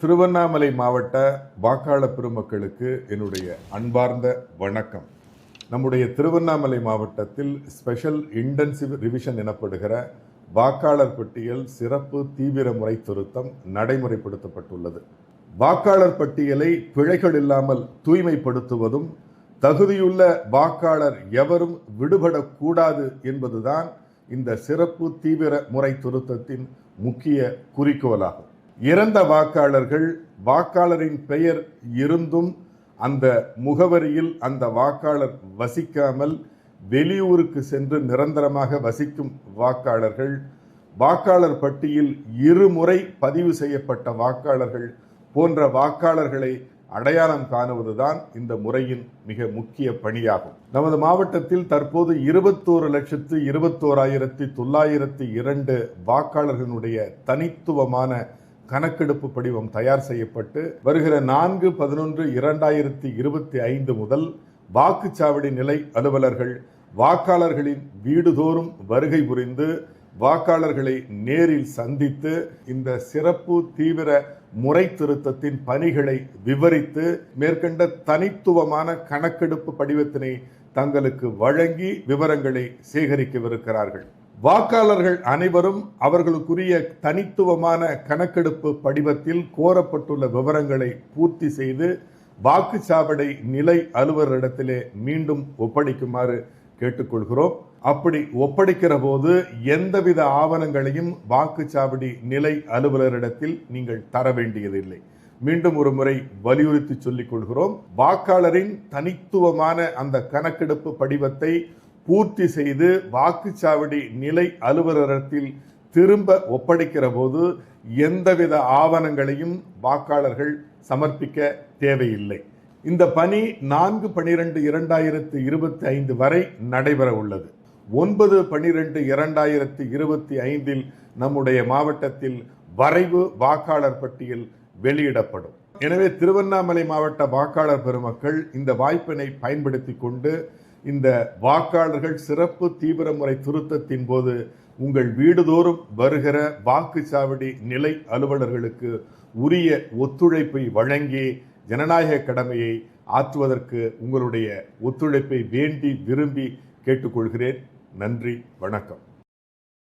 திருவண்ணாமலை மாவட்ட வாக்காளர் பெருமக்களுக்கு என்னுடைய அன்பார்ந்த வணக்கம். நம்முடைய திருவண்ணாமலை மாவட்டத்தில் ஸ்பெஷல் இன்டென்சிவ் ரிவிஷன் எனப்படுகிற வாக்காளர் பட்டியல் சிறப்பு தீவிர முறை திருத்தம் நடைமுறைப்படுத்தப்பட்டுள்ளது. வாக்காளர் பட்டியலை பிழைகள் இல்லாமல் தூய்மைப்படுத்துவதும் தகுதியுள்ள வாக்காளர் எவரும் விடுபடக்கூடாது என்பதுதான் இந்த சிறப்பு தீவிர முறை திருத்தத்தின் முக்கிய குறிக்கோளாகும். இறந்த வாக்காளர்கள் வாக்காளரின் பெயர் இருந்தும் அந்த முகவரியில் அந்த வாக்காளர் வசிக்காமல் வெளியூருக்கு சென்று நிரந்தரமாக வசிக்கும் வாக்காளர்கள் வாக்காளர் பட்டியல் இருமுறை பதிவு செய்யப்பட்ட வாக்காளர்கள் போன்ற வாக்காளர்களை அடையாளம் காணுவதுதான் இந்த முறையின் மிக முக்கிய பணியாகும். நமது மாவட்டத்தில் தற்போது இருபத்தோரு லட்சத்து இருபத்தோராயிரத்தி தொள்ளாயிரத்தி இரண்டு வாக்காளர்களுடைய தனித்துவமான கணக்கெடுப்பு படிவம் தயார் செய்யப்பட்டு வருகிற நான்கு பதினொன்று இரண்டாயிரத்தி இருபத்தி ஐந்து முதல் வாக்குச்சாவடி நிலை அலுவலர்கள் வாக்காளர்களின் வீடுதோறும் வருகை புரிந்து வாக்காளர்களை நேரில் சந்தித்து இந்த சிறப்பு தீவிர முறை திருத்தத்தின் பணிகளை விவரித்து மேற்கண்ட தனித்துவமான கணக்கெடுப்பு படிவத்தினை தங்களுக்கு வழங்கி விவரங்களை சேகரிக்கவிருக்கிறார்கள். வாக்காளர்கள் அனைவரும் அவர்களுக்குரிய தனித்துவமான கணக்கெடுப்பு படிவத்தில் கோரப்பட்டுள்ள விவரங்களை பூர்த்தி செய்து வாக்குச்சாவடை நிலை அலுவலரிடத்திலே மீண்டும் ஒப்படைக்குமாறு கேட்டுக்கொள்கிறோம். அப்படி ஒப்படைக்கிற போது எந்தவித ஆவணங்களையும் வாக்குச்சாவடி நிலை அலுவலரிடத்தில் நீங்கள் தர வேண்டியதில்லை. மீண்டும் ஒரு முறை வலியுறுத்தி சொல்லிக் கொள்கிறோம். வாக்காளரின் தனித்துவமான அந்த கணக்கெடுப்பு படிவத்தை பூர்த்தி செய்து வாக்குச்சாவடி நிலை அலுவலகத்தில் திரும்ப ஒப்படைக்கிற போது எந்தவித ஆவணங்களையும் வாக்காளர்கள் சமர்ப்பிக்க தேவையில்லை. இந்த பணி நான்கு பனிரெண்டு இரண்டாயிரத்து இருபத்தி ஐந்து வரை நடைபெற உள்ளது. ஒன்பது பனிரெண்டு இரண்டாயிரத்தி இருபத்தி ஐந்தில் நம்முடைய மாவட்டத்தில் வரைவு வாக்காளர் பட்டியல் வெளியிடப்படும். எனவே திருவண்ணாமலை மாவட்ட வாக்காளர் பெருமக்கள் இந்த வாய்ப்பினை பயன்படுத்தி கொண்டு இந்த வாக்காளர்கள் சிறப்பு தீவிர முறை திருத்தத்தின் போது உங்கள் வீடுதோறும் வருகிற வாக்குச்சாவடி நிலை அலுவலர்களுக்கு உரிய ஒத்துழைப்பை வழங்கி ஜனநாயக கடமையை ஆற்றுவதற்கு உங்களுடைய ஒத்துழைப்பை வேண்டி விரும்பி கேட்டுக்கொள்கிறேன். நன்றி வணக்கம்.